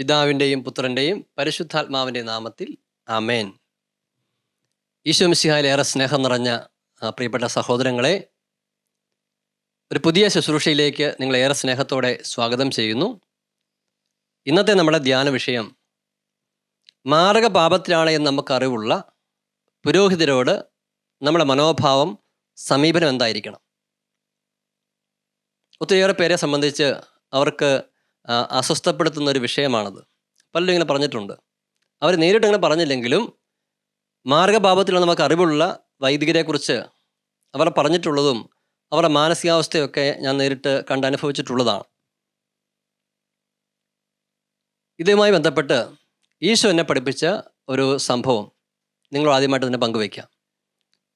പിതാവിന്റെയും പുത്രന്റെയും പരിശുദ്ധാത്മാവിന്റെ നാമത്തിൽ അമേൻ ഈശോ മിശിഹായിൽ ഏറെ സ്നേഹം നിറഞ്ഞ പ്രിയപ്പെട്ട സഹോദരങ്ങളെ ഒരു പുതിയ ശുശ്രൂഷയിലേക്ക് നിങ്ങളെ ഏറെ സ്നേഹത്തോടെ സ്വാഗതം ചെയ്യുന്നു. ഇന്നത്തെ നമ്മുടെ ധ്യാന വിഷയം മാരക പാപത്തിലാണ് എന്ന് നമുക്കറിവുള്ള പുരോഹിതരോട് നമ്മുടെ മനോഭാവം സമീപനം എന്തായിരിക്കണം? ഒത്തിരിയേറെ പേരെ സംബന്ധിച്ച് അവർക്ക് അസ്വസ്ഥപ്പെടുത്തുന്ന ഒരു വിഷയമാണത്. പലരും ഇങ്ങനെ പറഞ്ഞിട്ടുണ്ട്. അവർ നേരിട്ട് ഇങ്ങനെ പറഞ്ഞില്ലെങ്കിലും മാർഗഭാവത്തിലുള്ള നമുക്ക് അറിവുള്ള വൈദികരെക്കുറിച്ച് അവർ പറഞ്ഞിട്ടുള്ളതും അവരുടെ മാനസികാവസ്ഥയൊക്കെ ഞാൻ നേരിട്ട് കണ്ട് അനുഭവിച്ചിട്ടുള്ളതാണ്. ഇതുമായി ബന്ധപ്പെട്ട് ഈശോ എന്നെ പഠിപ്പിച്ച ഒരു സംഭവം നിങ്ങൾ ആദ്യമായിട്ട് തന്നെ പങ്കുവയ്ക്കാം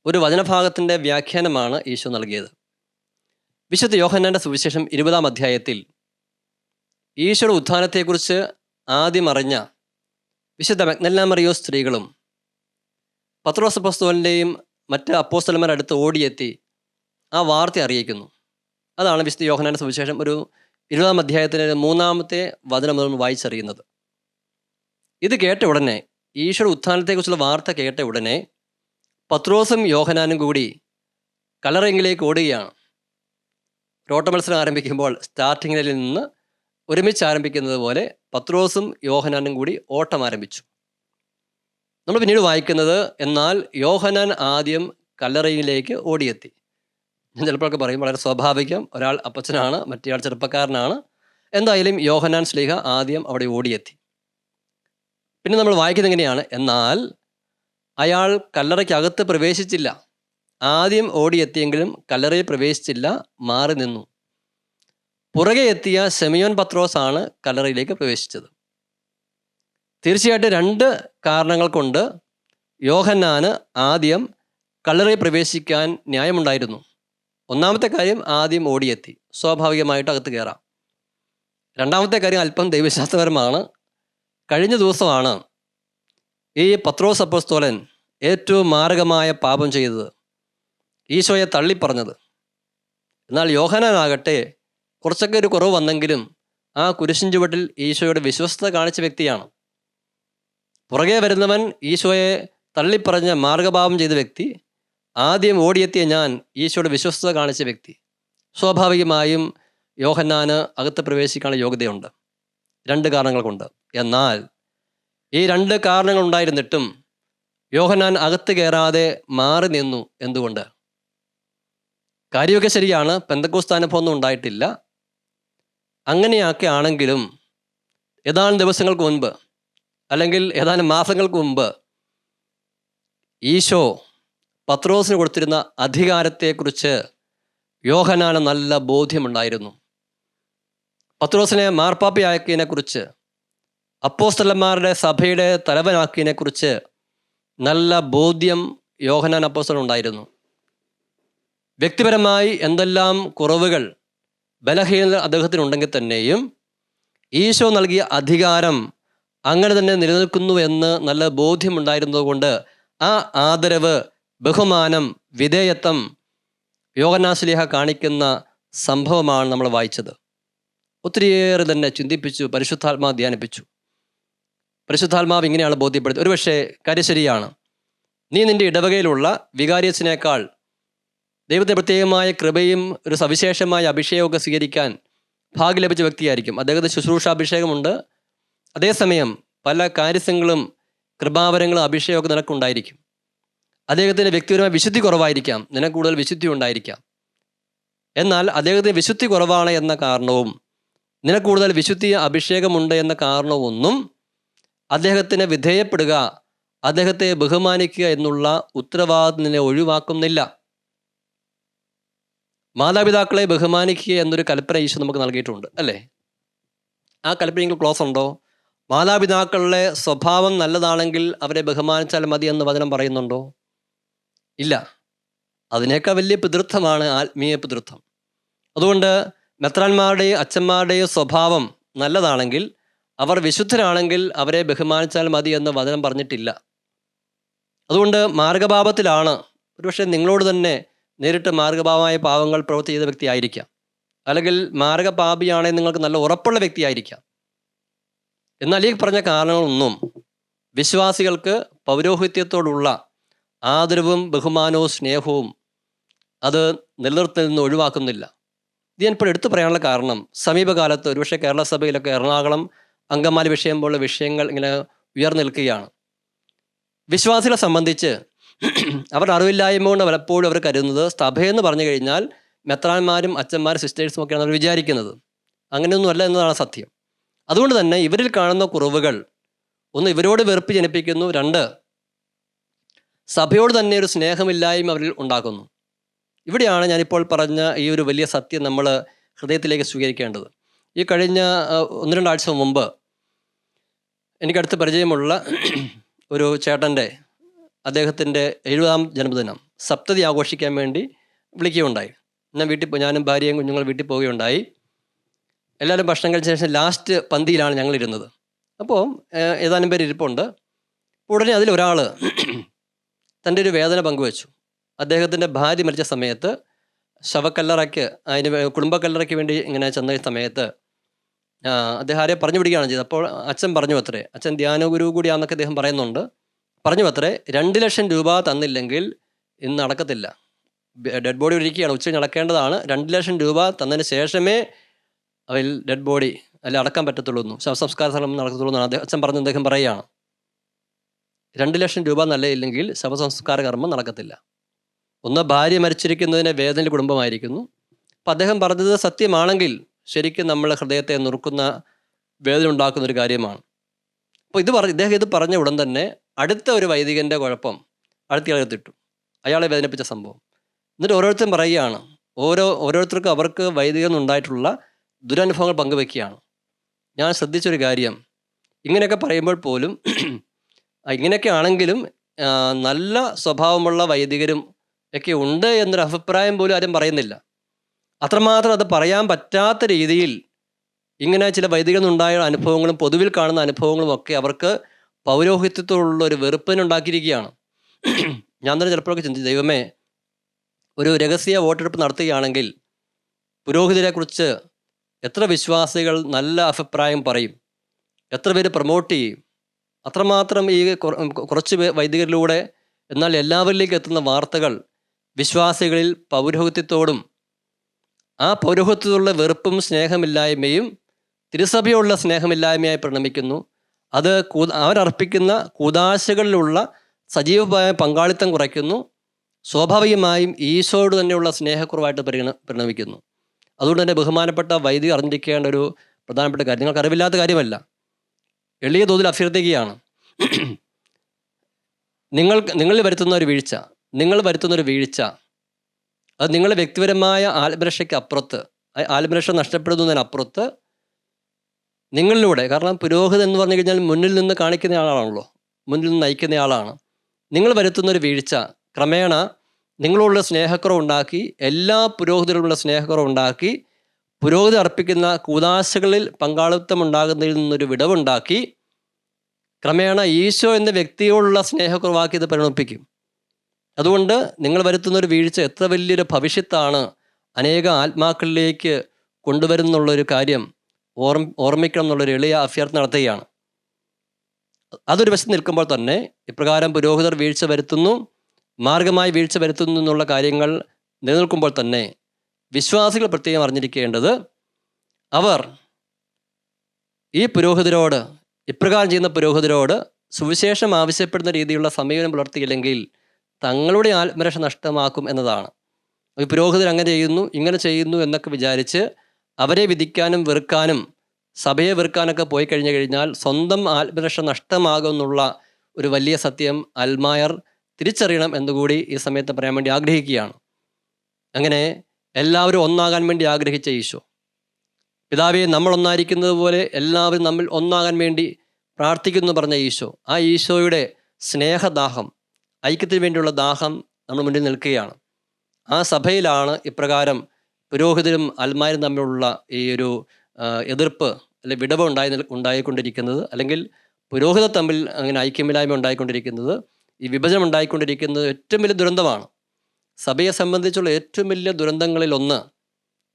ഒരു വചനഭാഗത്തിന്റെ വ്യാഖ്യാനമാണ് ഈശോ നൽകിയത്. വിശുദ്ധ യോഹന്നാന്റെ സുവിശേഷം ഇരുപതാം അധ്യായത്തിൽ ഈശോയുടെ ഉത്ഥാനത്തെക്കുറിച്ച് ആദ്യം അറിഞ്ഞ വിശുദ്ധ മഗ്നല്ലാമറിയോ സ്ത്രീകളും പത്രോസ് അപ്പോസ്തലന്റെയും മറ്റ് അപ്പോസ്തലന്മാരുടെ അടുത്ത് ഓടിയെത്തി ആ വാർത്ത അറിയിക്കുന്നു. അതാണ് വിശുദ്ധ യോഹനാന സുവിശേഷം ഒരു ഇരുപതാം അധ്യായത്തിന്റെ മൂന്നാമത്തെ വചനം നമ്മൾ വായിച്ചറിയുന്നത്. ഇത് കേട്ട ഉടനെ ഈശ്വര ഉത്ഥാനത്തെക്കുറിച്ചുള്ള വാർത്ത കേട്ട ഉടനെ പത്രോസും യോഹനാനും കൂടി കളറിങ്ങിലേക്ക് ഓടുകയാണ്. ഓട്ട മത്സരം ആരംഭിക്കുമ്പോൾ സ്റ്റാർട്ടിങ്ങിൽ നിന്ന് ഒരുമിച്ച് ആരംഭിക്കുന്നത് പോലെ പത്രോസും യോഹനാനും കൂടി ഓട്ടം ആരംഭിച്ചു. നമ്മൾ പിന്നീട് വായിക്കുന്നത് എന്നാൽ യോഹനാൻ ആദ്യം കല്ലറയിലേക്ക് ഓടിയെത്തി. ഞാൻ ചിലപ്പോഴൊക്കെ പറയും വളരെ സ്വാഭാവികം ഒരാൾ അപ്പച്ചനാണ് മറ്റേയാൾ ചെറുപ്പക്കാരനാണ്. എന്തായാലും യോഹനാൻ സ്ലീഹ ആദ്യം അവിടെ ഓടിയെത്തി. പിന്നെ നമ്മൾ വായിക്കുന്നത് എങ്ങനെയാണ്? എന്നാൽ അയാൾ കല്ലറയ്ക്കകത്ത് പ്രവേശിച്ചില്ല. ആദ്യം ഓടിയെത്തിയെങ്കിലും കല്ലറയിൽ പ്രവേശിച്ചില്ല മാറി നിന്നു. പുറകെ എത്തിയ സെമിയോൻ പത്രോസ് ആണ് കല്ലറയിലേക്ക് പ്രവേശിച്ചത്. തീർച്ചയായിട്ടും രണ്ട് കാരണങ്ങൾ കൊണ്ട് യോഹന്നാന് ആദ്യം കല്ലറയിൽ പ്രവേശിക്കാൻ ന്യായമുണ്ടായിരുന്നു. ഒന്നാമത്തെ കാര്യം ആദ്യം ഓടിയെത്തി. സ്വാഭാവികമായിട്ട് അകത്ത് കയറാം. രണ്ടാമത്തെ കാര്യം അല്പം ദൈവശാസ്ത്രപരമാണ്. കഴിഞ്ഞ ദിവസമാണ് ഈ പത്രോസ് അപ്പോസ്തോലൻ ഏറ്റവും മാരകമായ പാപം ചെയ്തത്. ഈശോയെ തള്ളിപ്പറഞ്ഞത്. എന്നാൽ യോഹനാനാകട്ടെ കുറച്ചൊക്കെ ഒരു കുറവ് വന്നെങ്കിലും ആ കുരിശിൻ ചുവട്ടിൽ ഈശോയുടെ വിശ്വസ്തത കാണിച്ച വ്യക്തിയാണ്. പുറകെ വരുന്നവൻ ഈശോയെ തള്ളിപ്പറഞ്ഞ മാർഗഭാവം ചെയ്ത വ്യക്തി ആദ്യം ഓടിയെത്തിയ ഞാൻ ഈശോയുടെ വിശ്വസ്തത കാണിച്ച വ്യക്തി. സ്വാഭാവികമായും യോഹന്നാന് അകത്ത് പ്രവേശിക്കാനുള്ള യോഗ്യതയുണ്ട്. രണ്ട് കാരണങ്ങൾ കൊണ്ട് എന്നാൽ ഈ രണ്ട് കാരണങ്ങൾ ഉണ്ടായിരുന്നിട്ടും യോഹന്നാൻ അകത്ത് കയറാതെ മാറി നിന്നു എന്തുകൊണ്ട്? കാര്യമൊക്കെ ശരിയാണ്. പെന്തക്കോസ്ത അനുഭവമൊന്നും ഉണ്ടായിട്ടില്ല. അങ്ങനെയൊക്കെ ആണെങ്കിലും ഏതാനും ദിവസങ്ങൾക്ക് മുൻപ് അല്ലെങ്കിൽ ഏതാനും മാസങ്ങൾക്ക് മുമ്പ് ഈശോ പത്രോസിന് കൊടുത്തിരുന്ന അധികാരത്തെക്കുറിച്ച് യോഹനാന് നല്ല ബോധ്യമുണ്ടായിരുന്നു. പത്രോസിനെ മാർപ്പാപ്പയാക്കിയതിനെക്കുറിച്ച് അപ്പോസ്തലന്മാരുടെ സഭയുടെ തലവനാക്കിയതിനെക്കുറിച്ച് നല്ല ബോധ്യം യോഹനാൻ അപ്പോസ്തലൻ ഉണ്ടായിരുന്നു. വ്യക്തിപരമായി എന്തെല്ലാം കുറവുകൾ ബലഹീനത അദ്ദേഹത്തിനുണ്ടെങ്കിൽ തന്നെയും ഈശോ നൽകിയ അധികാരം അങ്ങനെ തന്നെ നിലനിൽക്കുന്നു എന്ന് നല്ല ബോധ്യമുണ്ടായിരുന്നതുകൊണ്ട് ആ ആദരവ് ബഹുമാനം വിധേയത്വം യോഗനാശ്ലീഹ കാണിക്കുന്ന സംഭവമാണ് നമ്മൾ വായിച്ചത്. ഒത്തിരിയേറെ തന്നെ ചിന്തിപ്പിച്ചു പരിശുദ്ധാത്മാവ് ധ്യാനിപ്പിച്ചു. പരിശുദ്ധാത്മാവ് ഇങ്ങനെയാണ് ബോധ്യപ്പെടുത്തി ഒരുപക്ഷെ കരി ശരിയാണ് നീ നിന്റെ ഇടവകയിലുള്ള വികാരിയസിനേക്കാൾ ദൈവത്തെ പ്രത്യേകമായ കൃപയും ഒരു സവിശേഷമായ അഭിഷേകമൊക്കെ സ്വീകരിക്കാൻ ഭാഗ്യം ലഭിച്ച വ്യക്തിയായിരിക്കും. അദ്ദേഹത്തെ ശുശ്രൂഷാഭിഷേകമുണ്ട് അതേസമയം പല കാര്യങ്ങളും കൃപാവരങ്ങളും അഭിഷേകമൊക്കെ നിനക്കുണ്ടായിരിക്കും അദ്ദേഹത്തിന്റെ വ്യക്തിപരമായ വിശുദ്ധി കുറവായിരിക്കാം. നിനക്ക് കൂടുതൽ വിശുദ്ധി ഉണ്ടായിരിക്കാം. എന്നാൽ അദ്ദേഹത്തിന് വിശുദ്ധി കുറവാണ് എന്ന കാരണവും നിനക്ക് കൂടുതൽ വിശുദ്ധി അഭിഷേകമുണ്ട് എന്ന കാരണവും ഒന്നും അദ്ദേഹത്തിന് വിധേയപ്പെടുക അദ്ദേഹത്തെ ബഹുമാനിക്കുക എന്നുള്ള ഉത്തരവാദിത്വം നിന്നെ ഒഴിവാക്കുന്നില്ല. മാതാപിതാക്കളെ ബഹുമാനിക്കുക എന്നൊരു കൽപ്പന ഈശോ നമുക്ക് നൽകിയിട്ടുണ്ട് അല്ലേ? ആ കൽപ്പന നിങ്ങൾ ക്ലോസ് ഉണ്ടോ? മാതാപിതാക്കളുടെ സ്വഭാവം നല്ലതാണെങ്കിൽ അവരെ ബഹുമാനിച്ചാൽ മതി എന്ന് വചനം പറയുന്നുണ്ടോ? ഇല്ല. അതിനേക്കാൾ വലിയ പിതൃത്വമാണ് ആത്മീയ പിതൃത്വം. അതുകൊണ്ട് മെത്രാന്മാരുടെയും അച്ഛന്മാരുടെയും സ്വഭാവം നല്ലതാണെങ്കിൽ അവർ വിശുദ്ധരാണെങ്കിൽ അവരെ ബഹുമാനിച്ചാൽ മതി എന്ന് വചനം പറഞ്ഞിട്ടില്ല. അതുകൊണ്ട് മാർഗഭാവത്തിലാണ് ഒരുപക്ഷെ നിങ്ങളോട് തന്നെ നേരിട്ട് മാർഗഭാവമായ പാവങ്ങൾ പ്രവൃത്തി ചെയ്ത വ്യക്തിയായിരിക്കാം. അല്ലെങ്കിൽ മാർഗപാപിയാണെങ്കിൽ നിങ്ങൾക്ക് നല്ല ഉറപ്പുള്ള വ്യക്തിയായിരിക്കാം. എന്നാൽ ഈ പറഞ്ഞ കാരണങ്ങളൊന്നും വിശ്വാസികൾക്ക് പൗരോഹിത്യത്തോടുള്ള ആദരവും ബഹുമാനവും സ്നേഹവും അത് നിലനിർത്തിൽ നിന്ന് ഒഴിവാക്കുന്നില്ല. ഇത് ഞാൻ ഇപ്പോൾ എടുത്തു പറയാനുള്ള കാരണം സമീപകാലത്ത് ഒരുപക്ഷെ കേരള സഭയിലൊക്കെ എറണാകുളം അങ്കമാലി വിഷയം പോലുള്ള വിഷയങ്ങൾ ഇങ്ങനെ ഉയർന്നു നിൽക്കുകയാണ്. വിശ്വാസികളെ സംബന്ധിച്ച് അവർ അറിവില്ലായ്മ കൊണ്ട് പലപ്പോഴും അവർ കരുതുന്നത് സഭയെന്ന് പറഞ്ഞു കഴിഞ്ഞാൽ മെത്രാന്മാരും അച്ഛന്മാരും സിസ്റ്റേഴ്സും ഒക്കെയാണ് അവർ വിചാരിക്കുന്നത്. അങ്ങനെയൊന്നുമല്ല എന്നതാണ് സത്യം. അതുകൊണ്ട് തന്നെ ഇവരിൽ കാണുന്ന കുറവുകൾ ഒന്ന് ഇവരോട് വെറുപ്പ് ജനിപ്പിക്കുന്നു. രണ്ട് സഭയോട് തന്നെ ഒരു സ്നേഹമില്ലായ്മ അവരിൽ ഉണ്ടാക്കുന്നു. ഇവിടെയാണ് ഞാനിപ്പോൾ പറഞ്ഞ ഈ ഒരു വലിയ സത്യം നമ്മൾ ഹൃദയത്തിലേക്ക് സ്വീകരിക്കേണ്ടത്. ഈ കഴിഞ്ഞ ഒന്ന് രണ്ടാഴ്ച മുമ്പ് എനിക്കടുത്ത് പരിചയമുള്ള ഒരു ചേട്ടന്റെ അദ്ദേഹത്തിന്റെ എഴുപതാം ജന്മദിനം സപ്തതി ആഘോഷിക്കാൻ വേണ്ടി വിളിക്കുകയുണ്ടായി. ഞാൻ വീട്ടിൽ പോയി ഞാനും ഭാര്യയും കുഞ്ഞുങ്ങൾ വീട്ടിൽ പോവുകയുണ്ടായി. എല്ലാവരും ഭക്ഷണം കഴിച്ച ശേഷം ലാസ്റ്റ് പന്തിയിലാണ് ഞങ്ങൾ ഇരുന്നത് അപ്പോൾ ഏതാനും പേര് ഇരിപ്പുണ്ട്. ഉടനെ അതിലൊരാൾ തന്റെ ഒരു വേദന പങ്കുവച്ചു. അദ്ദേഹത്തിന്റെ ഭാര്യ മരിച്ച സമയത്ത് ശവക്കല്ലറയ്ക്ക് അതിന് കുടുംബക്കല്ലറയ്ക്ക് വേണ്ടി ഇങ്ങനെ ചെന്ന സമയത്ത് അദ്ദേഹം ആരെ പറഞ്ഞു പിടിക്കുകയാണ് ചെയ്തത്. അപ്പോൾ അച്ഛൻ പറഞ്ഞു അത്രേ. അച്ഛൻ ധ്യാനഗുരു ഗുരു കൂടിയാന്നൊക്കെ അദ്ദേഹം പറയുന്നുണ്ട്. പറഞ്ഞു അത്രേ രണ്ട് ലക്ഷം രൂപ തന്നില്ലെങ്കിൽ ഇന്ന് നടക്കത്തില്ല. ഡെഡ് ബോഡി ഒരുക്കിയാണ് ഉച്ച നടക്കേണ്ടതാണ്. രണ്ട് ലക്ഷം രൂപ തന്നതിന് ശേഷമേ അവയിൽ ഡെഡ് ബോഡി അല്ല അടക്കാൻ പറ്റത്തുള്ളൂ ശവസംസ്കാര സ്ഥലം നടക്കത്തുള്ളൂ എന്നാണ് അദ്ദേഹം അച്ഛൻ പറഞ്ഞ് അദ്ദേഹം പറയുകയാണ്. രണ്ട് ലക്ഷം രൂപ നല്ല ഇല്ലെങ്കിൽ ശവസംസ്കാര കർമ്മം നടക്കത്തില്ല. ഒന്ന് ഭാര്യ മരിച്ചിരിക്കുന്നതിന് വേദന കുടുംബമായിരിക്കുന്നു. അപ്പം അദ്ദേഹം പറഞ്ഞത് സത്യമാണെങ്കിൽ ശരിക്കും നമ്മൾ ഹൃദയത്തെ നുറുക്കുന്ന വേദന ഉണ്ടാക്കുന്ന ഒരു കാര്യമാണ്. അപ്പോൾ ഇത് പറഞ്ഞ ഇദ്ദേഹം ഇത് പറഞ്ഞ ഉടൻ തന്നെ അടുത്ത ഒരു വൈദികന്റെ കുഴപ്പം അടുത്തയാളെത്തിട്ടു അയാളെ വേദനിപ്പിച്ച സംഭവം. എന്നിട്ട് ഓരോരുത്തരും പറയുകയാണ് ഓരോ ഓരോരുത്തർക്കും അവർക്ക് വൈദികം ഉണ്ടായിട്ടുള്ള ദുരനുഭവങ്ങൾ പങ്കുവെക്കുകയാണ്. ഞാൻ ശ്രദ്ധിച്ചൊരു കാര്യം ഇങ്ങനെയൊക്കെ പറയുമ്പോൾ പോലും ഇങ്ങനെയൊക്കെ ആണെങ്കിലും നല്ല സ്വഭാവമുള്ള വൈദികരും ഒക്കെ ഉണ്ട് എന്നൊരു അഭിപ്രായം പോലും ആരും പറയുന്നില്ല. അത്രമാത്രം അത് പറയാൻ പറ്റാത്ത രീതിയിൽ ഇങ്ങനെ ചില വൈദികനുണ്ടായ അനുഭവങ്ങളും പൊതുവിൽ കാണുന്ന അനുഭവങ്ങളും ഒക്കെ അവർക്ക് പൗരോഹിത്യത്തോടുള്ള ഒരു വെറുപ്പിനുണ്ടാക്കിയിരിക്കുകയാണ്. ഞാൻ തന്നെ ചിലപ്പോഴൊക്കെ ചിന്തിച്ചു ദൈവമേ ഒരു രഹസ്യ വോട്ടെടുപ്പ് നടത്തുകയാണെങ്കിൽ പുരോഹിതരെക്കുറിച്ച് എത്ര വിശ്വാസികൾ നല്ല അഭിപ്രായം പറയും എത്ര പേര് പ്രൊമോട്ട് ചെയ്യും അത്രമാത്രം ഈ കുറച്ച് വൈദികരിലൂടെ എന്നാൽ എല്ലാവരിലേക്കും എത്തുന്ന വാർത്തകൾ വിശ്വാസികളിൽ പൗരോഹിത്യത്തോടും ആ പൗരോഹിത്യത്തോടുള്ള വെറുപ്പും സ്നേഹമില്ലായ്മയും തിരുസഭയോടുള്ള സ്നേഹമില്ലായ്മയായി പരിണമിക്കുന്നു. അത് അവരർപ്പിക്കുന്ന കൂതാശകളിലുള്ള സജീവമായ പങ്കാളിത്തം കുറയ്ക്കുന്നു. സ്വാഭാവികമായും ഈശോയോട് തന്നെയുള്ള സ്നേഹക്കുറവായിട്ട് പരിഗണ പരിണമിക്കുന്നു. അതുകൊണ്ട് തന്നെ ബഹുമാനപ്പെട്ട വൈദികർ അറിഞ്ഞിരിക്കേണ്ട ഒരു പ്രധാനപ്പെട്ട കാര്യം നിങ്ങൾക്ക് അറിവില്ലാത്ത കാര്യമല്ല. എളിയ തോതിൽ അഭ്യർത്ഥിക്കുകയാണ്. നിങ്ങൾ നിങ്ങളിൽ വരുത്തുന്ന ഒരു വീഴ്ച നിങ്ങൾ വരുത്തുന്ന ഒരു വീഴ്ച അത് നിങ്ങളുടെ വ്യക്തിപരമായ ആത്മരക്ഷയ്ക്ക് അപ്പുറത്ത് ആത്മരക്ഷ നഷ്ടപ്പെടുന്നതിനപ്പുറത്ത് നിങ്ങളിലൂടെ കാരണം പുരോഹിതൻ എന്ന് പറഞ്ഞു കഴിഞ്ഞാൽ മുന്നിൽ നിന്ന് കാണിക്കുന്ന ആളാണല്ലോ മുന്നിൽ നിന്ന് നയിക്കുന്ന ആളാണ്. നിങ്ങൾ വരുത്തുന്ന ഒരു വീഴ്ച ക്രമേണ നിങ്ങളോടുള്ള സ്നേഹക്കുറവ് ഉണ്ടാക്കി എല്ലാ പുരോഹിതരോടുള്ള സ്നേഹക്കുറവ് ഉണ്ടാക്കി പുരോഹിതർ അർപ്പിക്കുന്ന കൂതാശകളിൽ പങ്കാളിത്തം ഉണ്ടാകുന്നതിൽ നിന്നൊരു വിടവുണ്ടാക്കി ക്രമേണ ഈശോ എന്ന വ്യക്തിയോടുള്ള സ്നേഹക്കുറവാക്കി ഇത് പരിണമിപ്പിക്കും. അതുകൊണ്ട് നിങ്ങൾ വരുത്തുന്ന ഒരു വീഴ്ച എത്ര വലിയൊരു ഭവിഷ്യത്താണ് അനേക ആത്മാക്കളിലേക്ക് കൊണ്ടുവരുന്നുള്ളൊരു കാര്യം ഓർമ്മ ഓർമ്മിക്കണം എന്നുള്ളൊരു എളിയ അഭ്യർത്ഥന നടത്തുകയാണ്. അതൊരു വശത്ത് നിൽക്കുമ്പോൾ തന്നെ ഇപ്രകാരം പുരോഹിതർ വീഴ്ച വരുത്തുന്നു മാർഗമായി വീഴ്ച വരുത്തുന്നു എന്നുള്ള കാര്യങ്ങൾ നിലനിൽക്കുമ്പോൾ തന്നെ വിശ്വാസികൾ പ്രത്യേകം അറിഞ്ഞിരിക്കേണ്ടത് അവർ ഈ പുരോഹിതരോട് ഇപ്രകാരം ചെയ്യുന്ന പുരോഹിതരോട് സുവിശേഷം ആവശ്യപ്പെടുന്ന രീതിയിലുള്ള സമീപനം പുലർത്തിയില്ലെങ്കിൽ തങ്ങളുടെ ആത്മരക്ഷ നഷ്ടമാക്കും എന്നതാണ്. പുരോഹിതർ അങ്ങനെ ചെയ്യുന്നു ഇങ്ങനെ ചെയ്യുന്നു എന്നൊക്കെ വിചാരിച്ച് അവരെ വിധിക്കാനും വെറുക്കാനും സഭയെ വെറുക്കാനൊക്കെ പോയി കഴിഞ്ഞു കഴിഞ്ഞാൽ സ്വന്തം ആത്മരക്ഷ നഷ്ടമാകുമെന്നുള്ള ഒരു വലിയ സത്യം അൽമായർ തിരിച്ചറിയണം എന്നുകൂടി ഈ സമയത്ത് പറയാൻ വേണ്ടി ആഗ്രഹിക്കുകയാണ്. അങ്ങനെ എല്ലാവരും ഒന്നാകാൻ വേണ്ടി ആഗ്രഹിച്ച ഈശോ. പിതാവെ നമ്മൾ ഒന്നായിരിക്കുന്നത് പോലെ എല്ലാവരും നമ്മൾ ഒന്നാകാൻ വേണ്ടി പ്രാർത്ഥിക്കുന്നു പറഞ്ഞ ഈശോ. ആ ഈശോയുടെ സ്നേഹദാഹം ഐക്യത്തിന് വേണ്ടിയുള്ള ദാഹം നമ്മൾ മുന്നിൽ നിൽക്കുകയാണ്. ആ സഭയിലാണ് ഇപ്രകാരം പുരോഹിതരും അൽമാരും തമ്മിലുള്ള ഈ ഒരു എതിർപ്പ് അല്ലെ വിടവ് ഉണ്ടായി ഉണ്ടായിക്കൊണ്ടിരിക്കുന്നത് അല്ലെങ്കിൽ പുരോഹിതർ തമ്മിൽ അങ്ങനെ ഐക്യമില്ലായ്മ ഉണ്ടായിക്കൊണ്ടിരിക്കുന്നത് ഈ വിഭജനം ഉണ്ടായിക്കൊണ്ടിരിക്കുന്നത് ഏറ്റവും വലിയ ദുരന്തമാണ്. സഭയെ സംബന്ധിച്ചുള്ള ഏറ്റവും വലിയ ദുരന്തങ്ങളിലൊന്ന്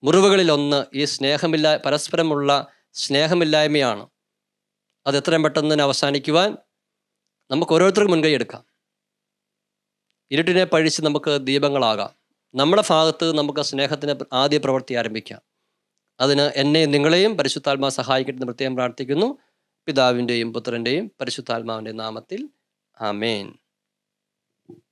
മുറിവുകളിലൊന്ന് ഈ സ്നേഹമില്ല പരസ്പരമുള്ള സ്നേഹമില്ലായ്മയാണ്. അത് എത്രയും പെട്ടെന്ന് തന്നെ അവസാനിക്കുവാൻ നമുക്ക് ഓരോരുത്തർക്കും മുൻകൈ എടുക്കാം. ഇരുട്ടിനെ പഴിച്ച് നമുക്ക് ദീപങ്ങളാകാം. നമ്മുടെ ഭാഗത്ത് നമുക്ക് സ്നേഹത്തിന് ആദ്യ പ്രവൃത്തി ആരംഭിക്കാം. അതിന് എന്നെ നിങ്ങളെയും പരിശുദ്ധാത്മാ സഹായിക്കട്ടെ എന്ന് പ്രത്യേകം പ്രാർത്ഥിക്കുന്നു. പിതാവിന്റെയും പുത്രന്റെയും പരിശുദ്ധാത്മാവിന്റെ നാമത്തിൽ. ആമേൻ.